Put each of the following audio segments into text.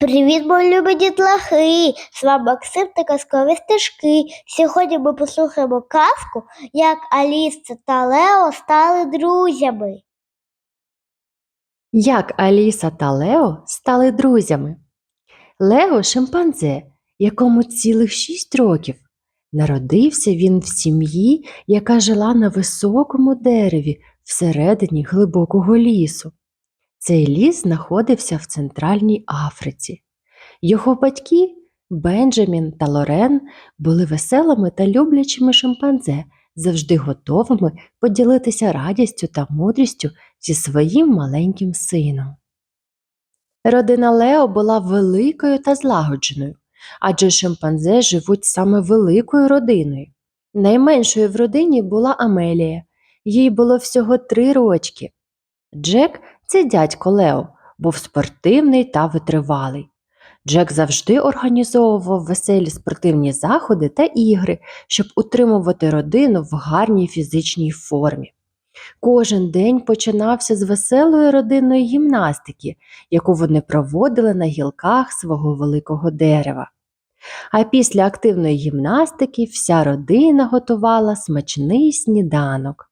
Привіт, мої любі дітлахи! З вами Максим та казкові стежки. Сьогодні ми послухаємо казку, як Аліса та Лео стали друзями. Як Аліса та Лео стали друзями. Лео шимпанзе, якому цілих шість років. Народився він в сім'ї, яка жила на високому дереві всередині глибокого лісу. Цей ліс знаходився в Центральній Африці. Його батьки Бенджамін та Лорен були веселими та люблячими шимпанзе, завжди готовими поділитися радістю та мудрістю зі своїм маленьким сином. Родина Лео була великою та злагодженою, адже шимпанзе живуть саме великою родиною. Найменшою в родині була Амелія, їй було всього три рочки. Джек це дядько Лео, був спортивний та витривалий. Джек завжди організовував веселі спортивні заходи та ігри, щоб утримувати родину в гарній фізичній формі. Кожен день починався з веселої родинної гімнастики, яку вони проводили на гілках свого великого дерева. А після активної гімнастики вся родина готувала смачний сніданок.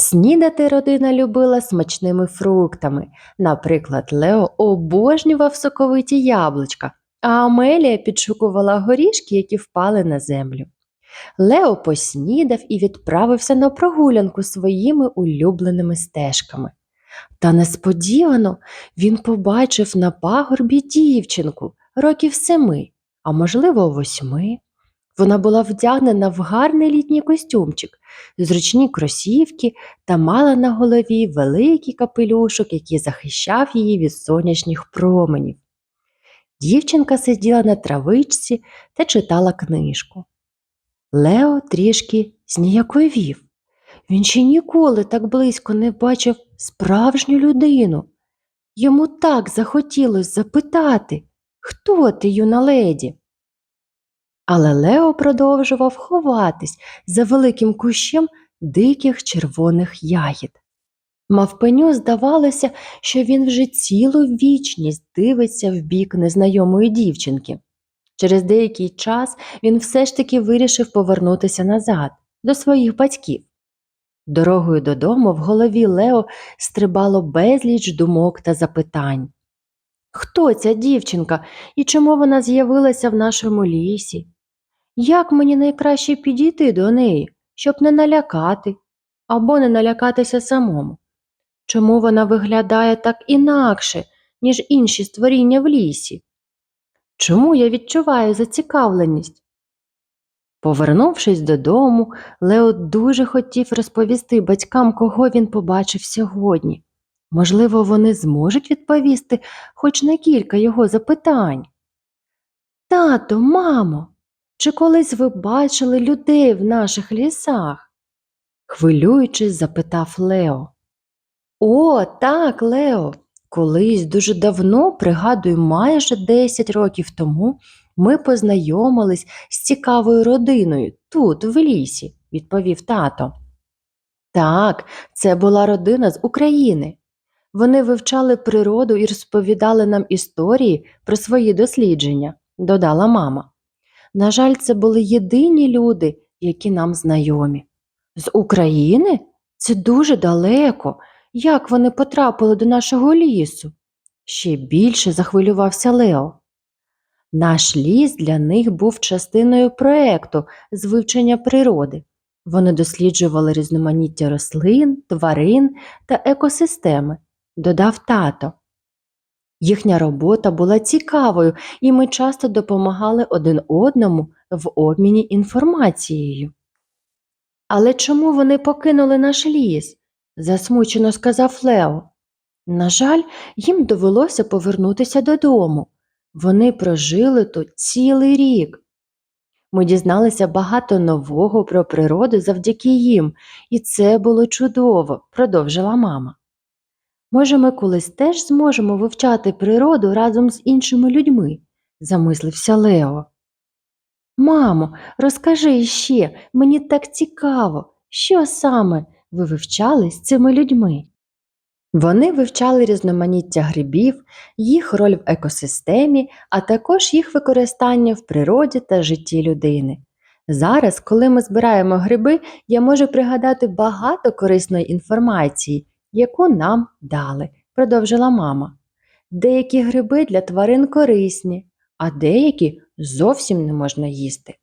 Снідати родина любила смачними фруктами. Наприклад, Лео обожнював соковиті яблучка, а Амелія підшукувала горішки, які впали на землю. Лео поснідав і відправився на прогулянку своїми улюбленими стежками. Та несподівано він побачив на пагорбі дівчинку років семи, а можливо, восьми. Вона була вдягнена в гарний літній костюмчик, зручні кросівки та мала на голові великий капелюшок, який захищав її від сонячних променів. Дівчинка сиділа на травичці та читала книжку. Лео трішки зніяковів. Він ще ніколи так близько не бачив справжню людину. Йому так захотілося запитати, хто ти, юна леді? Але Лео продовжував ховатись за великим кущем диких червоних ягід. Мавпеню здавалося, що він вже цілу вічність дивиться в бік незнайомої дівчинки. Через деякий час він все ж таки вирішив повернутися назад, до своїх батьків. Дорогою додому в голові Лео стрибало безліч думок та запитань. Хто ця дівчинка і чому вона з'явилася в нашому лісі? Як мені найкраще підійти до неї, щоб не налякати або не налякатися самому? Чому вона виглядає так інакше, ніж інші створіння в лісі? Чому я відчуваю зацікавленість? Повернувшись додому, Лео дуже хотів розповісти батькам, кого він побачив сьогодні. Можливо, вони зможуть відповісти хоч на кілька його запитань. Тато, мамо, чи колись ви бачили людей в наших лісах? хвилюючись, запитав Лео. О, так, Лео. Колись дуже давно, пригадую, майже 10 років тому ми познайомились з цікавою родиною тут, в лісі, відповів тато. Так, це була родина з України. Вони вивчали природу і розповідали нам історії про свої дослідження, додала мама. На жаль, це були єдині люди, які нам знайомі. З України? Це дуже далеко. Як вони потрапили до нашого лісу? Ще більше захвилювався Лео. Наш ліс для них був частиною проекту з вивчення природи. Вони досліджували різноманіття рослин, тварин та екосистеми, додав тато. Їхня робота була цікавою, і ми часто допомагали один одному в обміні інформацією. Але чому вони покинули наш ліс? засмучено сказав Лео. На жаль, їм довелося повернутися додому. Вони прожили тут цілий рік. Ми дізналися багато нового про природу завдяки їм, і це було чудово, продовжила мама. Може, ми колись теж зможемо вивчати природу разом з іншими людьми, замислився Лео. Мамо, розкажи ще, мені так цікаво, що саме ви вивчали з цими людьми? Вони вивчали різноманіття грибів, їх роль в екосистемі, а також їх використання в природі та житті людини. Зараз, коли ми збираємо гриби, я можу пригадати багато корисної інформації, яку нам дали, продовжила мама. Деякі гриби для тварин корисні, а деякі зовсім не можна їсти.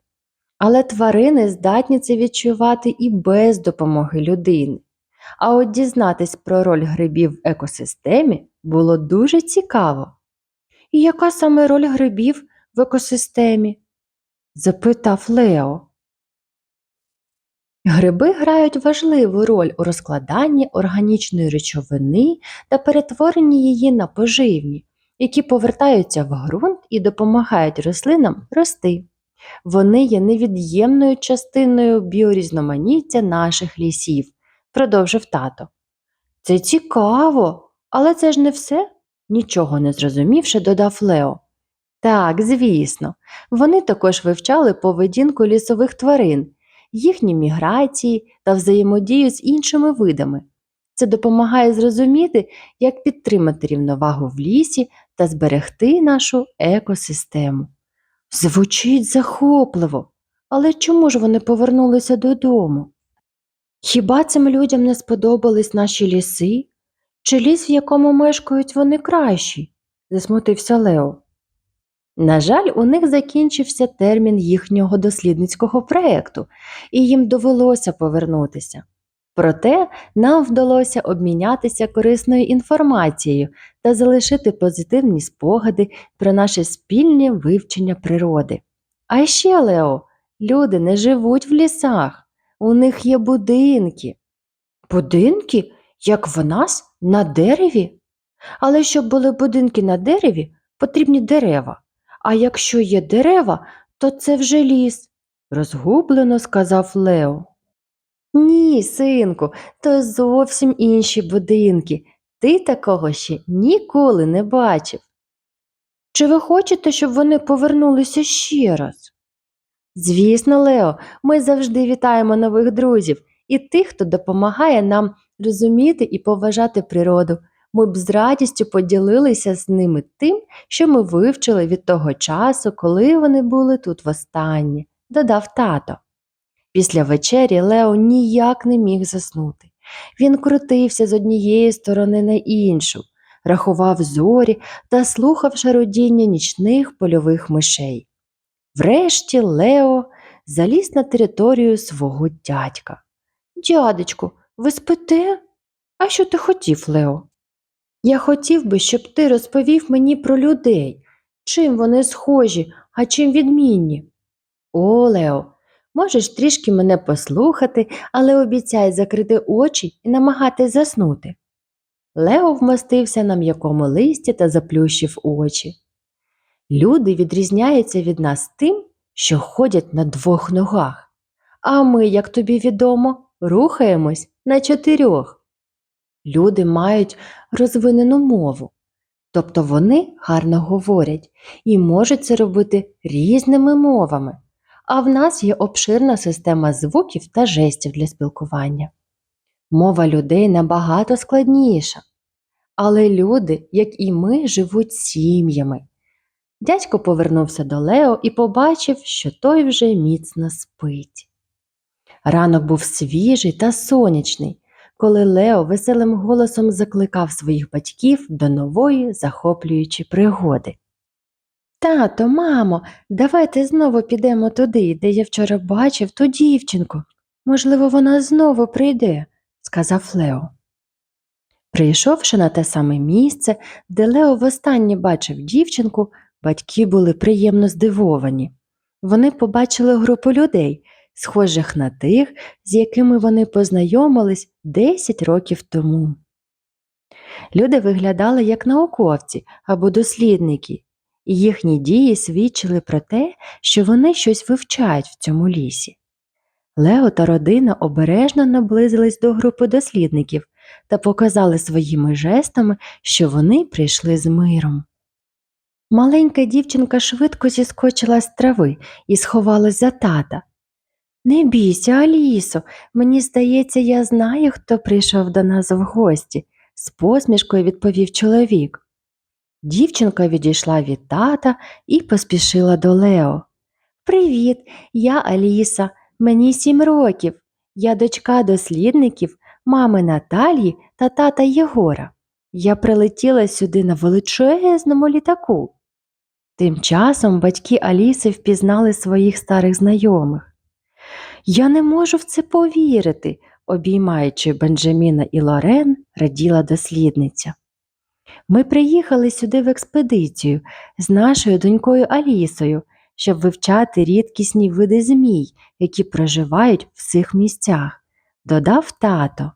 Але тварини здатні це відчувати і без допомоги людини. А от дізнатись про роль грибів в екосистемі було дуже цікаво. І яка саме роль грибів в екосистемі? запитав Лео. Гриби грають важливу роль у розкладанні органічної речовини та перетворенні її на поживні, які повертаються в ґрунт і допомагають рослинам рости. Вони є невід'ємною частиною біорізноманіття наших лісів, продовжив тато. Це цікаво, але це ж не все, нічого не зрозумівши, додав Лео. Так, звісно, вони також вивчали поведінку лісових тварин, їхні міграції та взаємодію з іншими видами. Це допомагає зрозуміти, як підтримати рівновагу в лісі та зберегти нашу екосистему. Звучить захопливо, але чому ж вони повернулися додому? Хіба цим людям не сподобались наші ліси? Чи ліс, в якому мешкають вони кращий? засмутився Лео. На жаль, у них закінчився термін їхнього дослідницького проєкту, і їм довелося повернутися. Проте нам вдалося обмінятися корисною інформацією та залишити позитивні спогади про наше спільне вивчення природи. А ще, Лео, люди не живуть в лісах, у них є будинки. Будинки, як в нас, на дереві? Але щоб були будинки на дереві, потрібні дерева. А якщо є дерева, то це вже ліс, розгублено сказав Лео. Ні, синку, то зовсім інші будинки. Ти такого ще ніколи не бачив. Чи ви хочете, щоб вони повернулися ще раз? Звісно, Лео, ми завжди вітаємо нових друзів і тих, хто допомагає нам розуміти і поважати природу. Ми б з радістю поділилися з ними тим, що ми вивчили від того часу, коли вони були тут востаннє, додав тато. Після вечері Лео ніяк не міг заснути. Він крутився з однієї сторони на іншу, рахував зорі та слухав шародіння нічних польових мишей. Врешті Лео заліз на територію свого дядька. Дядечку, ви спите? А що ти хотів, Лео? Я хотів би, щоб ти розповів мені про людей, чим вони схожі, а чим відмінні. О, Лео, можеш трішки мене послухати, але обіцяй закрити очі і намагатись заснути. Лео вмостився на м'якому листі та заплющив очі. Люди відрізняються від нас тим, що ходять на двох ногах, а ми, як тобі відомо, рухаємось на чотирьох. Люди мають розвинену мову, тобто вони гарно говорять і можуть це робити різними мовами, а в нас є обширна система звуків та жестів для спілкування. Мова людей набагато складніша, але люди, як і ми, живуть сім'ями. Дядько повернувся до Лео і побачив, що той вже міцно спить. Ранок був свіжий та сонячний, коли Лео веселим голосом закликав своїх батьків до нової захоплюючої пригоди. Тато, мамо, давайте знову підемо туди, де я вчора бачив ту дівчинку. Можливо, вона знову прийде, сказав Лео. Прийшовши на те саме місце, де Лео востаннє бачив дівчинку, батьки були приємно здивовані. Вони побачили групу людей, схожих на тих, з якими вони познайомились 10 років тому. Люди виглядали як науковці або дослідники, і їхні дії свідчили про те, що вони щось вивчають в цьому лісі. Лео та родина обережно наблизились до групи дослідників та показали своїми жестами, що вони прийшли з миром. Маленька дівчинка швидко зіскочила з трави і сховалась за тата. Не бійся, Алісо, мені здається, я знаю, хто прийшов до нас в гості, з посмішкою відповів чоловік. Дівчинка відійшла від тата і поспішила до Лео. Привіт, я Аліса, мені сім років. Я дочка дослідників, мами Наталії та тата Єгора. Я прилетіла сюди на величезному літаку. Тим часом батьки Аліси впізнали своїх старих знайомих. Я не можу в це повірити, обіймаючи Бенджаміна і Лорен, раділа дослідниця. Ми приїхали сюди в експедицію з нашою донькою Алісою, щоб вивчати рідкісні види змій, які проживають в цих місцях, додав тато.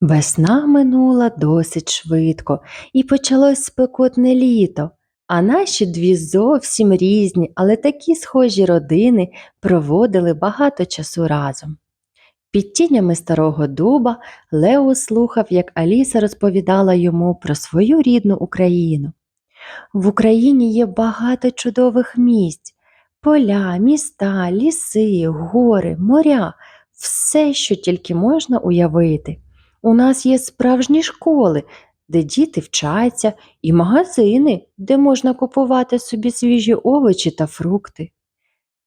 Весна минула досить швидко, і почалось спекотне літо, а наші дві зовсім різні, але такі схожі родини проводили багато часу разом. Під тінями старого дуба Лео слухав, як Аліса розповідала йому про свою рідну Україну. В Україні є багато чудових місць, поля, міста, ліси, гори, моря, все, що тільки можна уявити. У нас є справжні школи, де діти вчаться, і магазини, де можна купувати собі свіжі овочі та фрукти.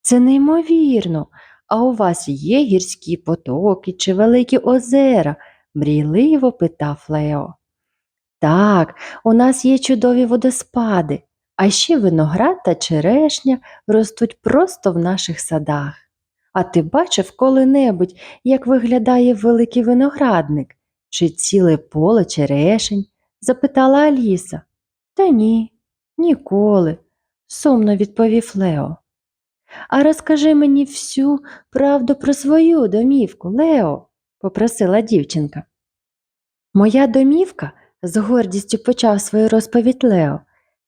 Це неймовірно. А у вас є гірські потоки чи великі озера? мрійливо питав Лео. Так, у нас є чудові водоспади, а ще виноград та черешня ростуть просто в наших садах. А ти бачив коли-небудь, як виглядає великий виноградник чи ціле поле черешень? Запитала Аліса. Та ні, ніколи, сумно відповів Лео. А розкажи мені всю правду про свою домівку, Лео, попросила дівчинка. Моя домівка, з гордістю почав свою розповідь Лео,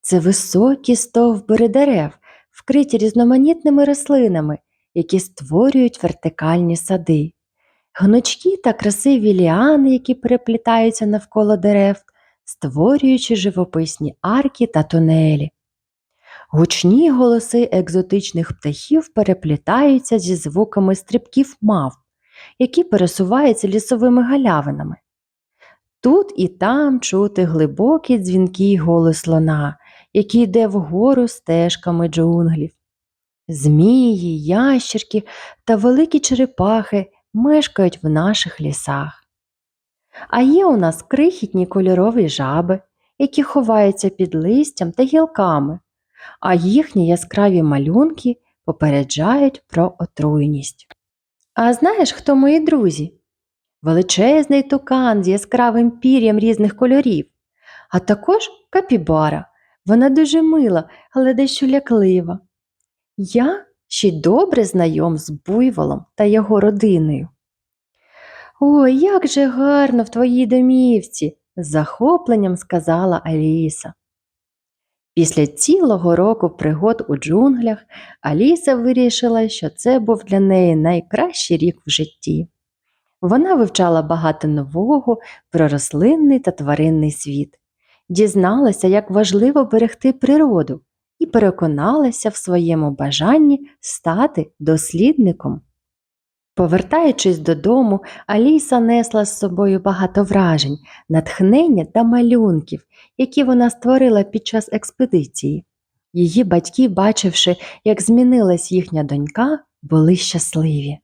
це високі стовбури дерев, вкриті різноманітними рослинами, які створюють вертикальні сади. Гнучкі та красиві ліани, які переплітаються навколо дерев, створюючи живописні арки та тунелі. Гучні голоси екзотичних птахів переплітаються зі звуками стрибків мав, які пересуваються лісовими галявинами. Тут і там чути глибокий дзвінкий голос слона, який йде вгору стежками джунглів. Змії, ящерки та великі черепахи мешкають в наших лісах. А є у нас крихітні кольорові жаби, які ховаються під листям та гілками а їхні яскраві малюнки попереджають про отруйність. А знаєш, хто мої друзі? Величезний тукан з яскравим пір'ям різних кольорів, а також капібара. Вона дуже мила, але дещо ляклива. Я ще й добре знайом з буйволом та його родиною. Ой, як же гарно в твоїй домівці, з захопленням сказала Аліса. Після цілого року пригод у джунглях Аліса вирішила, що це був для неї найкращий рік в житті. Вона вивчала багато нового про рослинний та тваринний світ, дізналася, як важливо берегти природу, і переконалася в своєму бажанні стати дослідником. Повертаючись додому, Аліса несла з собою багато вражень, натхнення та малюнків, які вона створила під час експедиції. Її батьки, бачивши, як змінилась їхня донька, були щасливі.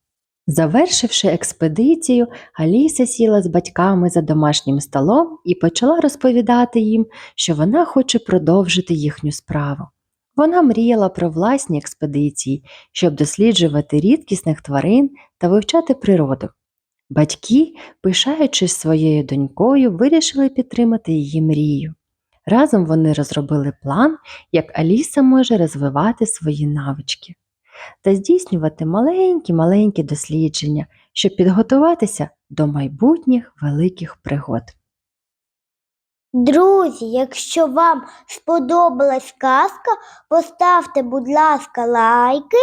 Завершивши експедицію, Аліса сіла з батьками за домашнім столом і почала розповідати їм, що вона хоче продовжити їхню справу. Вона мріяла про власні експедиції, щоб досліджувати рідкісних тварин та вивчати природу. Батьки, пишаючись своєю донькою, вирішили підтримати її мрію. Разом вони розробили план, як Аліса може розвивати свої навички та здійснювати маленькі-маленькі дослідження, щоб підготуватися до майбутніх великих пригод. Друзі, якщо вам сподобалась казка, поставте, будь ласка, лайки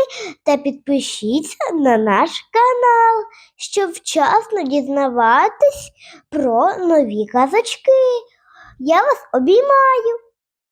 та підпишіться на наш канал, щоб вчасно дізнаватись про нові казочки. Я вас обіймаю!